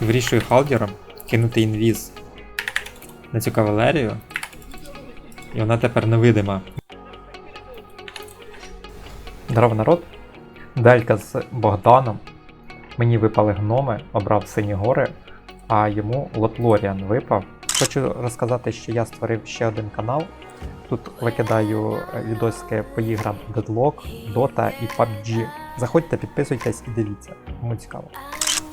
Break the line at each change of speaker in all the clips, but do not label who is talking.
Вирішую халдером кинути інвіз на цю кавалерію. І вона тепер невидима. Здорово, народ. Делька з Богданом. Мені випали гноми, обрав сині гори, а йому Лотлоріан випав. Хочу розказати, що я створив ще один канал. Тут викидаю е, відосики по іграм Deadlock, Dota і PUBG. Заходьте, підписуйтесь і дивіться, кому цікаво.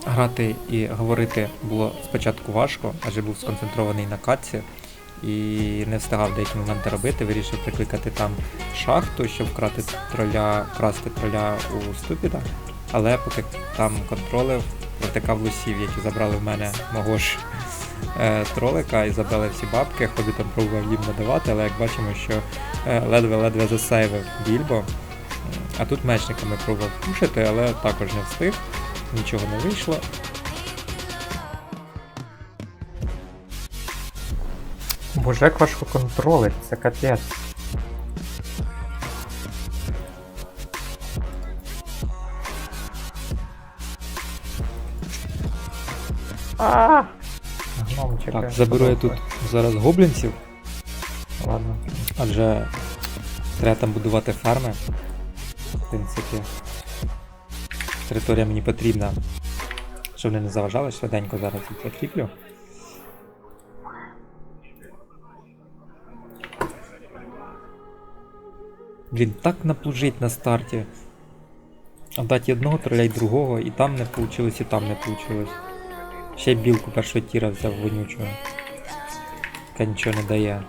Грати і говорити було спочатку важко, адже був сконцентрований на катці і не встигав деякі моменти робити. Вирішив прикликати там шахту, щоб вкрати троля, красти троля у ступіда. Але поки там контролив, протикав лосів, які забрали в мене мого ж е, тролика і забрали всі бабки. Хобітом пробував їм надавати, але як бачимо, що е, ледве-ледве засейвив більбо. А тут мечниками пробував пушити, але також не встиг, нічого не вийшло. Боже, як важко контролить, це капець. А! Гномчики.
Так, заберу я тут зараз гоблінців,
Ладно.
адже треба там будувати ферми. В принципі, територія мені потрібна, щоб не заважали, швиденько зараз їх закріплю. Блін, так наплужить на старті. Отдати одного троля й другого, і там не вийшло, і там не вийшло. Ще білку першого тіра взяв вонючого. Яка нічого не дає.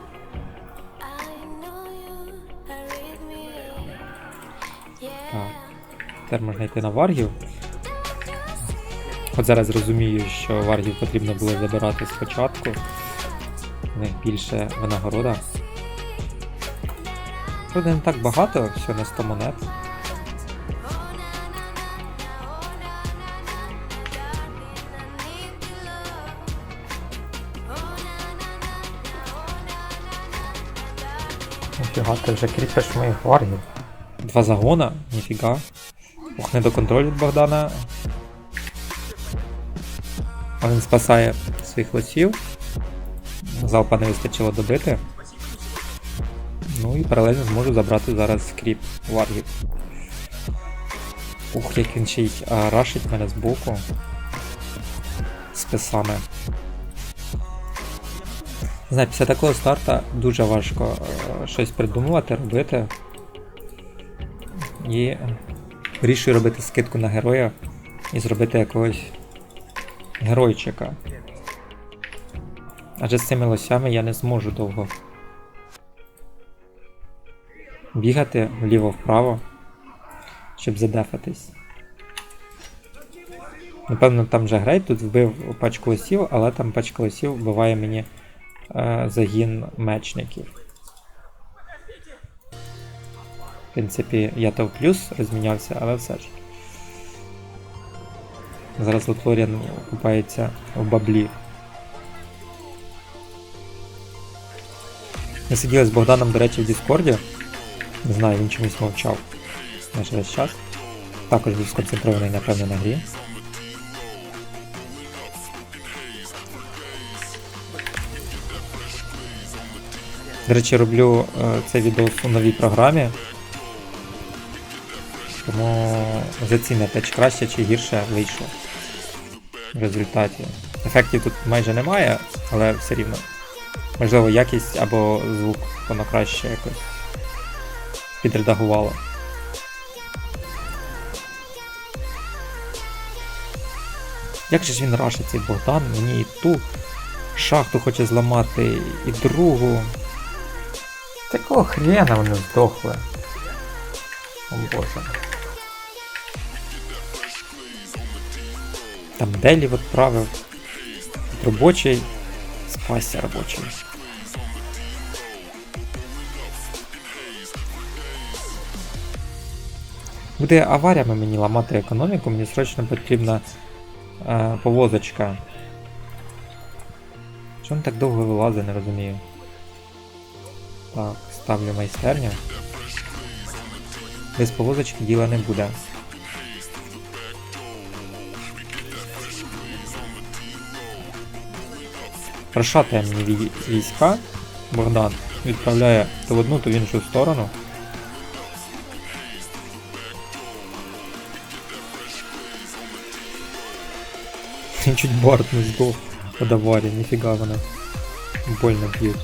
Тепер можна йти на варгів. От зараз розумію, що варгів потрібно було забирати спочатку. У них більше винагорода. Тут не так багато, все на 100 монет.
Ніфіга, ти вже кріпиш моїх варгів.
Два загона, ніфіга. Ох, не до контролю від Богдана. Він спасає своїх лосів. Залпа не вистачило добити. Ну і паралельно зможу забрати зараз скріп варгів. Ух, як він ще й а, рашить мене збоку. З писами. Не знаю, після такого старта дуже важко е, щось придумувати, робити. І вирішую робити скидку на героя і зробити якогось геройчика. Адже з цими лосями я не зможу довго бігати вліво-вправо, щоб задефатись. Напевно, там вже грей тут вбив пачку лосів, але там пачка лосів вбиває мені е, загін мечників. Принципі, я то в плюс розмінявся, але все ж. Зараз Лотлоріан купається в баблі. Ми сиділи з Богданом, до речі, в Діскорді. Не знаю, він чомусь мовчав наш весь час. Також був сконцентрований, напевно, на грі. До речі, роблю е, цей відео у новій програмі. Тому зацінете, чи краще, чи гірше вийшло в результаті. Ефектів тут майже немає, але все рівно. Можливо, якість або звук воно краще якось підредагувало. Як же ж він рашить цей Богдан? Мені і ту шахту хоче зламати, і другу.
Такого хрена вони здохли. О боже.
Там Делі відправив. Робочий. Спасся робочий. Буде аваріями мені ламати економіку, мені срочно потрібна е, повозочка. Чому він так довго вилазить, не розумію. Так, ставлю майстерню. Без повозочки діла не буде. Розшатує мені війська. Богдан відправляє то в одну, то в іншу сторону. Чуть Барт не здох від аварії, ніфіга вона. Больно б'ють.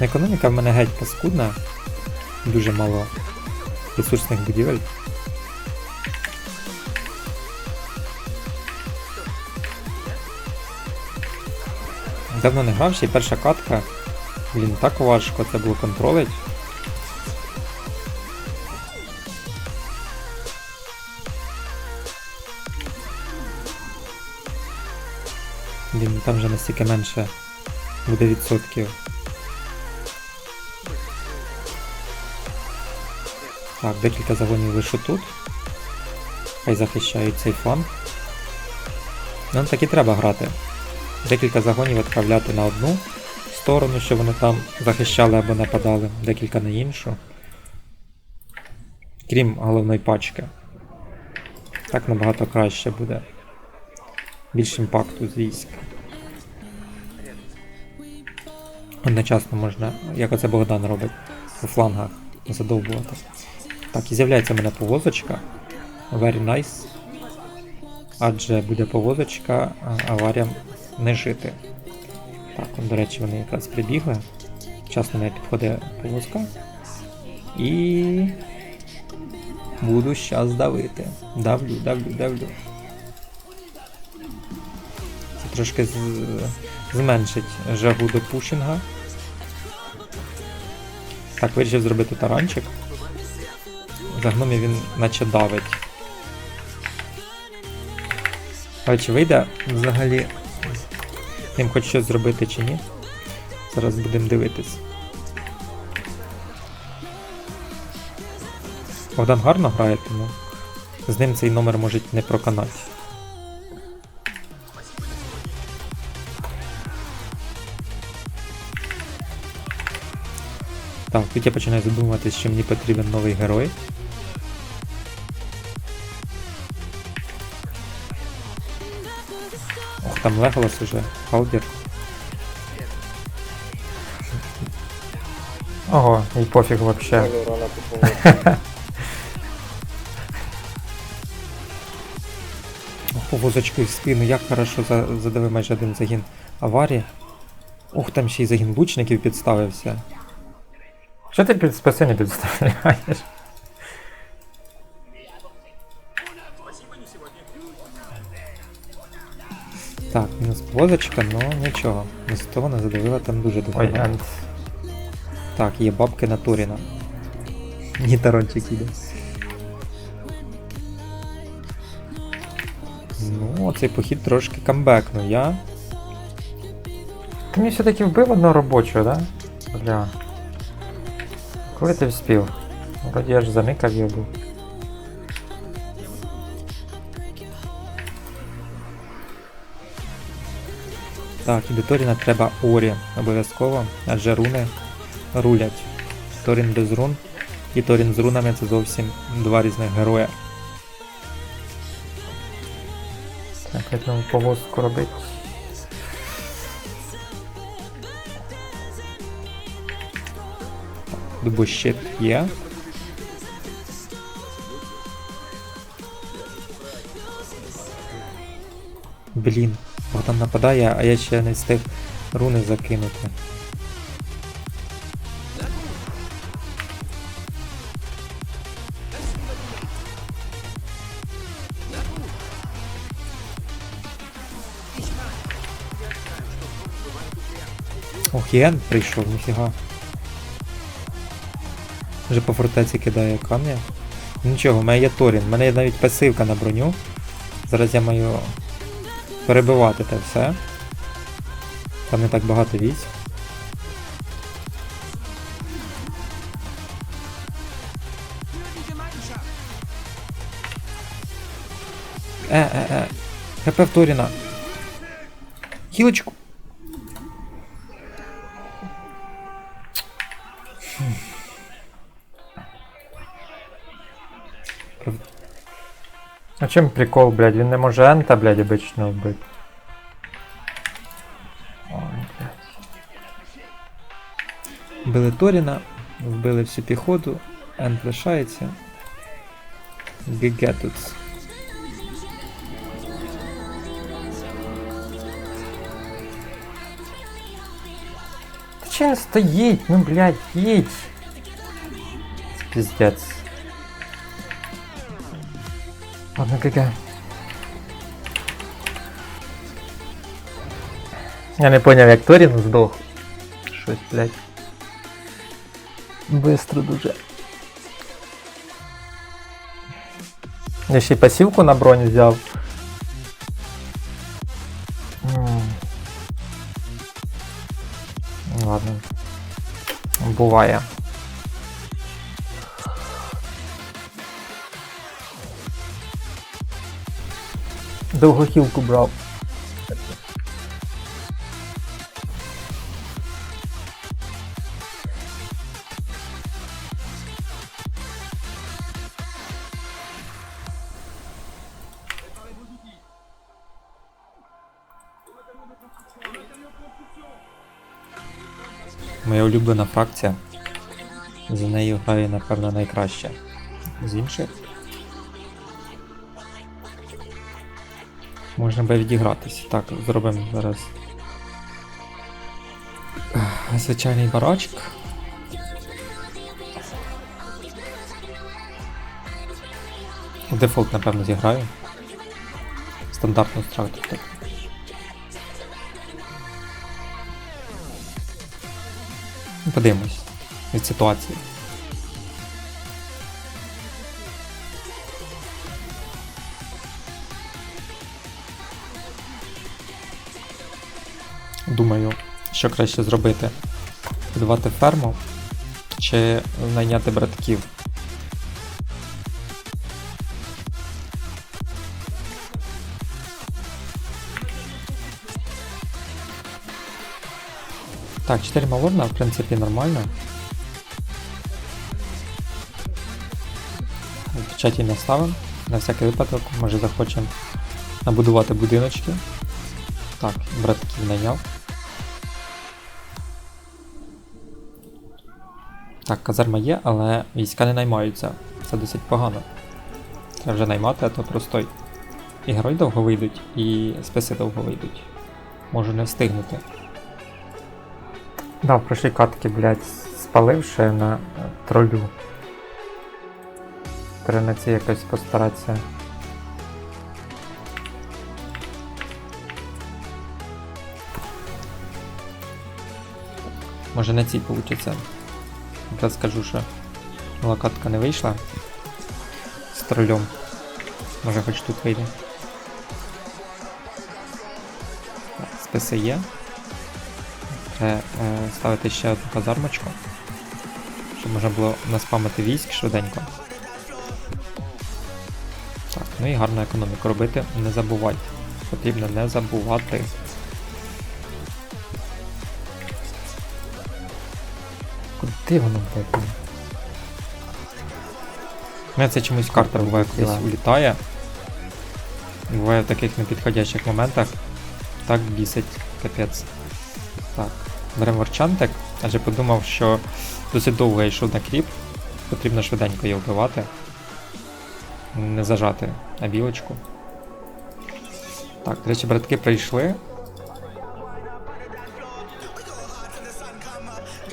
Економіка в мене геть паскудна. Дуже мало ресурсних будівель. Давно не грав, ще й перша катка. Блін, так важко це було контролить. Блін, там вже настільки менше буде відсотків. Так, декілька загонів лише тут. Хай захищають цей фланг. Нам так і треба грати. Декілька загонів відправляти на одну сторону, щоб вони там захищали або нападали, декілька на іншу. Крім головної пачки. Так набагато краще буде. Більш імпакту з військ. Одночасно можна, як оце Богдан робить, у флангах задовбувати. Так, і з'являється в мене повозочка. Very nice. Адже буде повозочка, а аваріям не жити. Так, до речі, вони якраз прибігли. Вчасно не підходить повозка. І. Буду щас давити. Давлю, давлю, давлю. Це трошки з... зменшить жагу до пушинга. Так, вирішив зробити таранчик. За гномів він наче давить. Але вийде взагалі їм хоч щось зробити чи ні? Зараз будемо дивитись. Богдан гарно грає, тому з ним цей номер може не проканати. Так, тут я починаю задумуватись, що мені потрібен новий герой. Там Леголас уже, Халдер.
Ого, і пофіг вообще.
Купував.
Повозочкою в спину, як хорошо за- задавив майже один загін аварії. Ух, там ще й загін лучників підставився.
Що ти під спаси не підставляєш?
Так, мінус повозочка, ну нічого. Зато вона задавила там дуже добре. Так, є бабки на Туріна. Гітарончик іде. Ну, цей похід трошки камбекнув. Я
Ти мені все-таки вбив одного робочого, да? Бля. Коли ти вспів? Вроді я ж заникав його був.
Так, і до Торіна треба Орі обов'язково, адже руни рулять. Торін без рун і Торін з рунами це зовсім два різних героя.
Так, я думаю, повозку робити.
Дубощит є. Блін, Богдан нападає, а я ще не встиг руни закинути. Ох, Єн прийшов, ніфіга. Вже по фортеці кидає камня. Нічого, в мене є Торін, в мене є навіть пасивка на броню. Зараз я маю перебивати те все. Там не так багато військ. Е, е, е. ХП в Торіна. Хілочку.
А чим прикол, блядь? Він не може ента, блядь, обично вбити. Ой, блядь.
Вбили Торіна, вбили всю піхоту, Енд лишається. ГГ тут.
Та чим стоїть? Ну, блядь, їдь. Це Ладно, ГГ. Я не поняв, як Торін здох. Щось, блядь. Бистро дуже. Я ще й пасівку на бронь взяв. М. Ладно. Буває. Довгохілку брав.
Моя улюблена фракція. За нею грає, напевно, найкраще. З інших. Можна би відігратися. Так, зробимо зараз. Звичайний барачок. Дефолт, напевно, зіграю. Так. Ну, Подивимось від ситуації. Що краще зробити. Будувати ферму чи найняти братків. Так, 4 малорна, в принципі, нормально. В чаті наставимо. На всякий випадок, може захочемо набудувати будиночки. Так, братків найняв. Так, казарма є, але війська не наймаються. Це досить погано. Треба вже наймати, а то просто і герой довго вийдуть, і списи довго вийдуть. Можу не встигнути.
Да, в прошлій катки, блядь, спалив ще на е, тролю. Треба на ці якось постаратися.
Може на цій получиться. Якраз скажу, що локатка не вийшла з тролем. Може хоч тут вийде. Списи є. Треба е, ставити ще одну казармочку. Щоб можна було наспамити військ швиденько. Так, ну і гарну економіку робити. Не забувайте. Потрібно не забувати.
Куди воно, блядь?
У мене це чомусь карта буває кудись улітає. Буває в таких непідходящих моментах. Так бісить, капець. Так, беремо ворчантик, адже подумав, що досить довго я йшов на кріп. Потрібно швиденько її вбивати. Не зажати на білочку. Так, до речі, братки прийшли.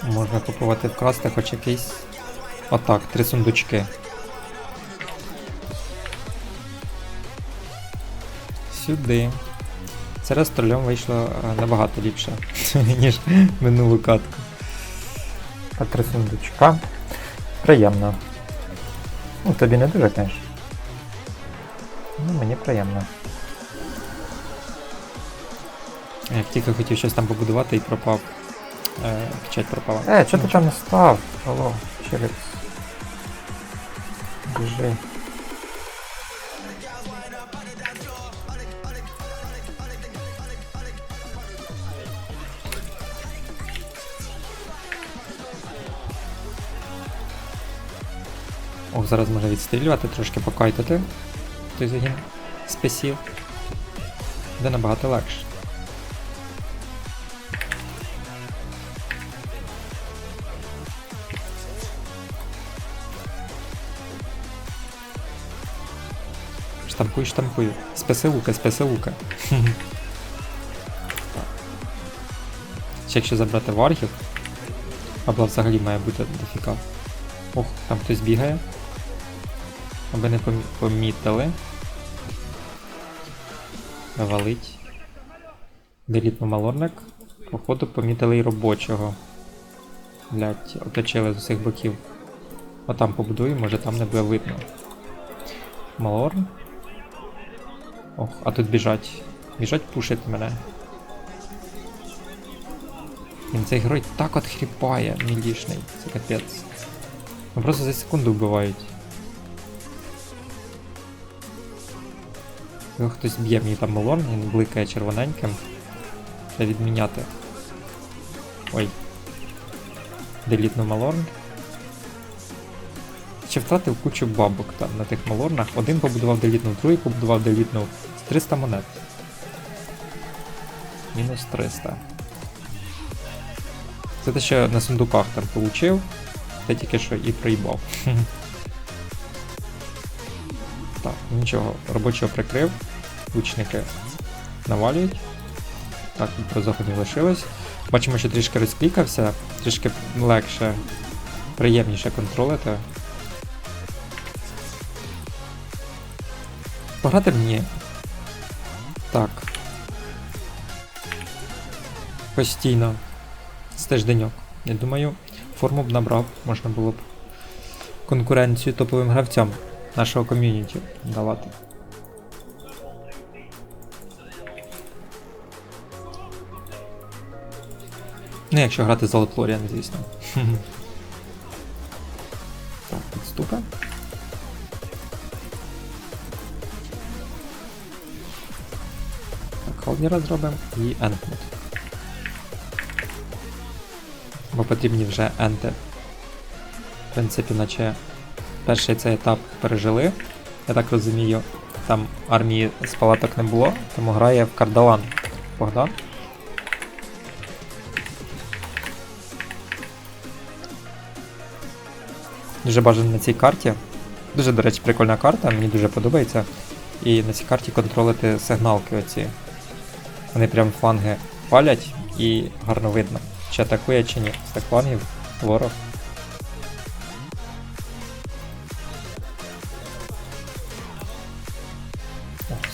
Можна купувати вкрасти хоч якийсь. Отак, три сундучки. Сюди. Це раз тролем вийшло е, набагато ліпше, ніж минулу катку.
По три сундучка. Приємно. Ну, тобі не дуже, конечно. Ну, мені приємно.
Як тільки хотів щось там побудувати і пропав. Е, печать пропала.
Е, чого ти там не став? Алло, через. Біжи.
О, зараз може відстрілювати, трошки покайтити. той загін спесів. Де набагато легше. Штампую, штампую. Спеси лука, спеси лука. Якщо забрати варгів, або взагалі має бути дофіка. Ох, там хтось бігає. Аби не помітили. Валить. Деліт малорник. Походу помітили й робочого. Блять, оточили з усіх боків. Отам побудую, може там не буде видно. Малорн. Ох, а тут біжать. Біжать пушити мене. Він цей герой так от хріпає, мілішний. Це капець. Ну просто за секунду вбивають. Його хтось б'є мені там малорн, він бликає червоненьким. Треба відміняти. Ой. Делітну малорн. Ще втратив кучу бабок там на тих малорнах. Один побудував делітну, другий побудував делітну. З 300 монет. Мінус 300. Це те, що на сундуках там получив. Та тільки що і проїбав. так, нічого, робочого прикрив. Лучники навалюють. Так, про заходів лишилось. Бачимо, що трішки розклікався, трішки легше, приємніше контролити. Пограти мені. Так. Постійно. Стежденьок. Я думаю, форму б набрав, можна було б конкуренцію топовим гравцям нашого ком'юніті давати. Ну, якщо грати за Лотлоріан, звісно. Так, підступи. Холдера зробимо і енкнут. Бо потрібні вже енти. В принципі, наче перший цей етап пережили. Я так розумію, там армії з палаток не було, тому грає в Кардалан Богдан. Дуже бажано на цій карті. Дуже, до речі, прикольна карта, мені дуже подобається. І на цій карті контролити сигналки оці. Вони прям фланги палять і гарно видно, чи атакує чи ні. З флангів ворог.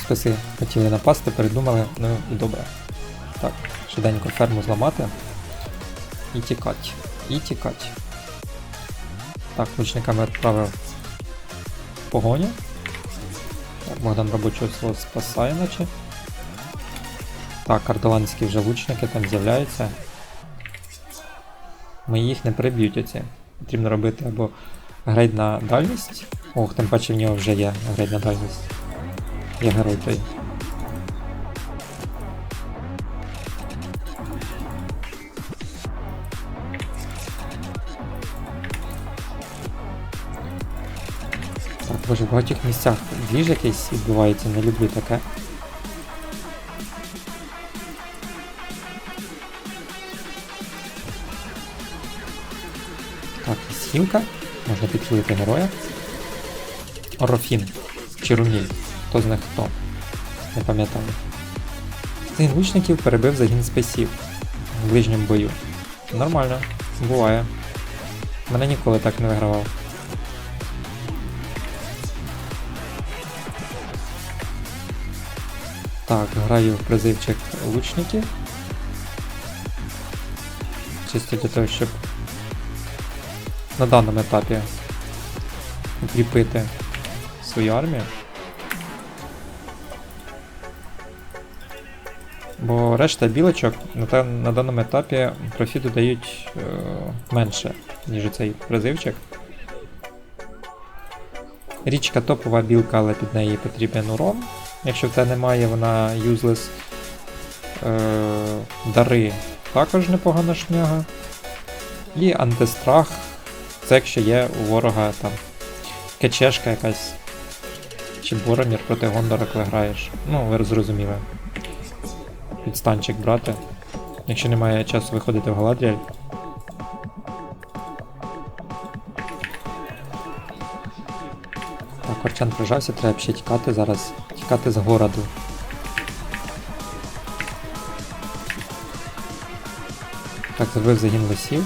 Списи хотіли напасти, передумали, ну і добре. Так, швиденько ферму зламати. І тікать. І тікать. Так, лучниками відправив погоню. Так, Богдан робочого свого спасає, наче. Так, кардаланські вже лучники там з'являються. Ми їх не переб'ють оці. Потрібно робити або грейд на дальність. Ох, тим паче в нього вже є грейд на дальність. Є герой той. Так, боже, в багатьох місцях двіж якийсь відбувається, не люблю таке. Так. Можна підхилити героя. Орофін. Чи Руміль. Хто з них хто? Не пам'ятаю. Загін лучників перебив загін спесів в ближньому бою. Нормально, буває. Мене ніколи так не вигравав. Так, граю в призивчик лучників. Чисто для того, щоб на даному етапі укріпити свою армію. Бо решта білочок на, даному етапі профіту дають е, менше, ніж цей призивчик. Річка топова білка, але під неї потрібен урон. Якщо в тебе немає, вона useless. Е, дари також непогана шняга. І антистрах. Це якщо є у ворога там кечешка якась. Чи Боромір проти Гондора, коли граєш. Ну, ви зрозуміли. Підстанчик брати. Якщо немає часу виходити в Галадріель. Так, Орчан прижався, треба ще тікати зараз. Тікати з городу. Так, зробив загін лисів.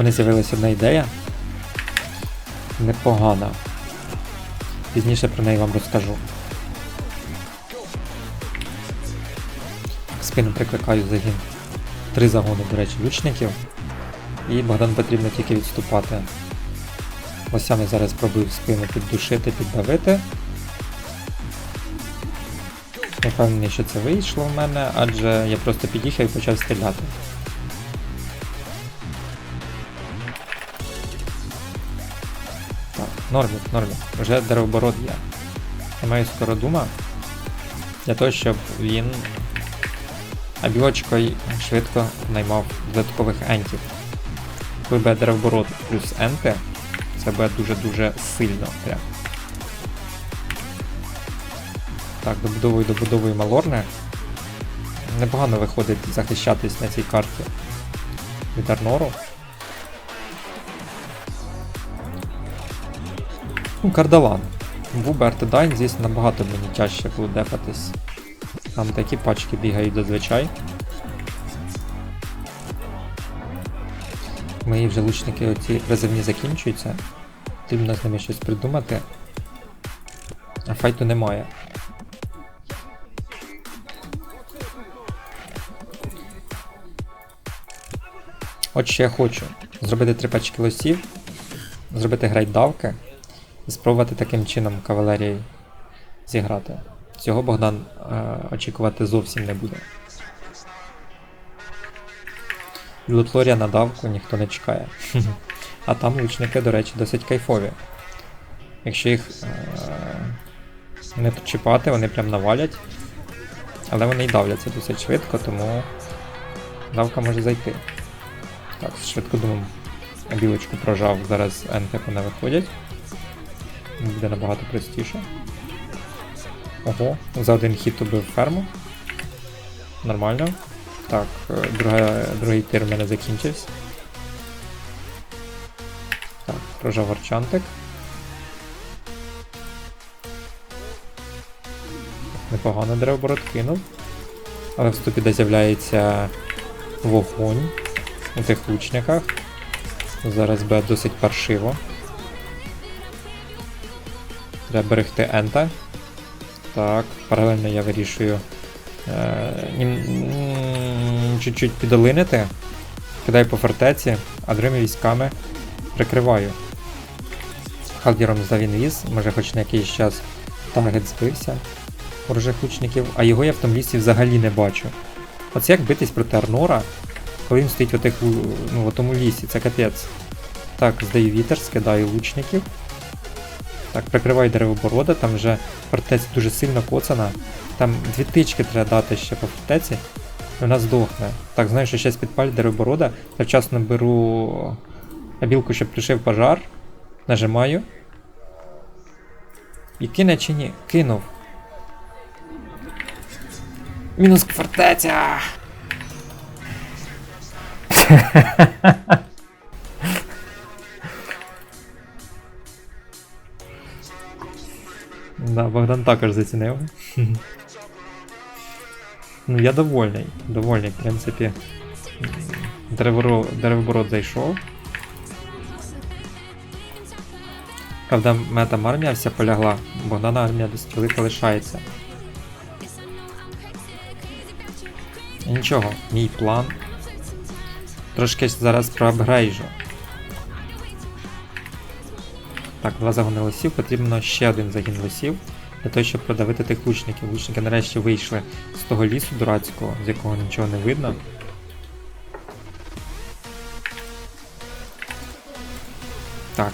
Мене з'явилася одна ідея. Непогана. Пізніше про неї вам розкажу. Спину прикликаю загін. Три загони, до речі, лучників. І Богдан потрібно тільки відступати. Лосями зараз пробую спину піддушити, піддавити. Не впевнений, що це вийшло в мене, адже я просто під'їхав і почав стріляти. Нормік, нормік. Вже деревоборот є. Я маю скородума для того, щоб він абіочкою швидко наймав додаткових ентів. Буде деревоборот плюс енти, це буде дуже-дуже сильно. Прям. Так, добудовую, добудовую Малорне. Непогано виходить захищатись на цій карті від Арнору. Ну, Кардалан. Був би Артедайн, звісно, набагато мені тяжче було дефатись. Там такі пачки бігають зазвичай. Мої вже лучники оці призивні закінчуються. Потрібно з ними щось придумати. А файту немає. От що я хочу. Зробити три пачки лосів, зробити грайдавки і спробувати таким чином кавалерією зіграти. Цього Богдан е, очікувати зовсім не буде. Від Лотлорія на давку ніхто не чекає. А там лучники, до речі, досить кайфові. Якщо їх е, не чіпати, вони прям навалять. Але вони й давляться досить швидко, тому давка може зайти. Так, швидко думаю, білочку прожав, зараз НТ не виходять. Буде набагато простіше. Ого, за один хіт убив ферму. Нормально. Так, е, друга, другий тир в мене закінчився. Так, прожав арчантик. Непогано деревоборот кинув. Але в вступі де з'являється вогонь у тих лучниках. Зараз буде досить паршиво. Треба берегти ента. Так, паралельно я вирішую е, чуть-чуть підолинити. Кидаю по фортеці, а другими військами прикриваю. Халдіром здав інвіз, може хоч на якийсь час таргет збився ворожих лучників, а його я в тому лісі взагалі не бачу. Оце як битись проти Арнора, коли він стоїть в, отих, ну, в тому лісі, це капець. Так, здаю вітер, скидаю лучників. Так, прикриваю деревоборода, там вже фортеця дуже сильно коцана. Там дві тички треба дати ще по фортеці, вона здохне. Так, знаю, що зараз підпалю деревоборода, завчасно беру білку, щоб пришив пожар. Нажимаю. І кине чи ні? Кинув. Мінус фортеця! Да, Богдан також зацінив. ну, я довольний. Довольний, в принципі. Дереворо- Деревоборот зайшов. Правда, в мене там армія вся полягла. Богдана армія досить велика лишається. Нічого, мій план. Трошки зараз проапгрейжу. Так, два загони лосів, потрібно ще один загін лосів для того, щоб продавити тих лучників. Лучники нарешті вийшли з того лісу дурацького, з якого нічого не видно. Так,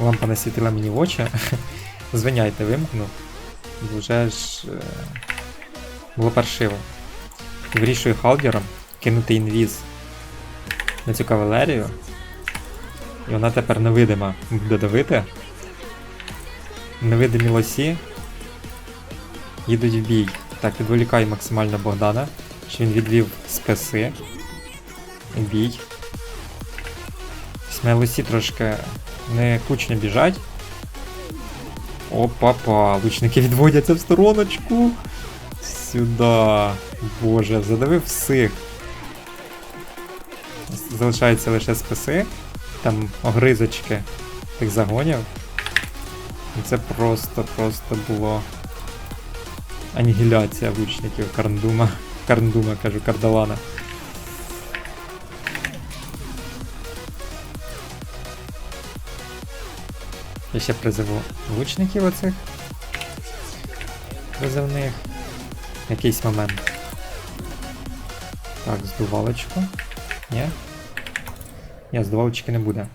лампа насвітила мені в очі. Звиняйте, вимкну. Вже ж е, було паршиво. Вирішую халдером кинути інвіз на цю кавалерію. І вона тепер невидима буде давити. Невидимі лосі їдуть в бій. Так, відволікаю максимально Богдана, що він відвів списи. Бій. Ось мої лосі трошки не кучно біжать. Опа-па, лучники відводяться в стороночку. Сюда. Боже, задавив всіх. Залишаються лише списи. Там огризочки тих загонів. І це просто, просто було анігіляція лучників Карндума. Карндума, кажу, Кардалана. Я ще призову лучників оцих призовних. Якийсь момент. Так, здувалочку. Ні? Ні, здувалочки не буде.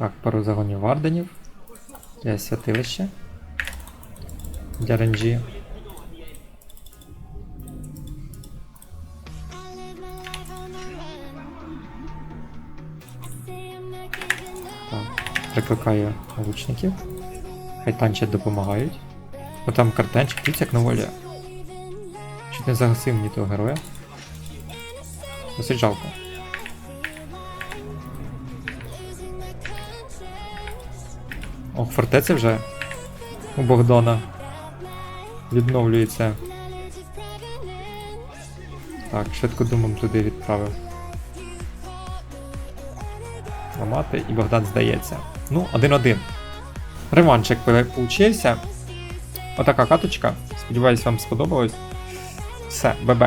Так, пару загонів варденів. Для святилища. Для ренджі. Прикликаю лучників. Хай танчать допомагають. Бо там дивіться, як на волі. Чуть не загасив мені того героя. Досить жалко. Ох, фортеця вже у Богдана відновлюється. Так, швидко думам туди відправив. Ламати і Богдан здається. Ну, 1-1. Реванчик получився. Отака каточка. Сподіваюсь, вам сподобалось. Все, ББ.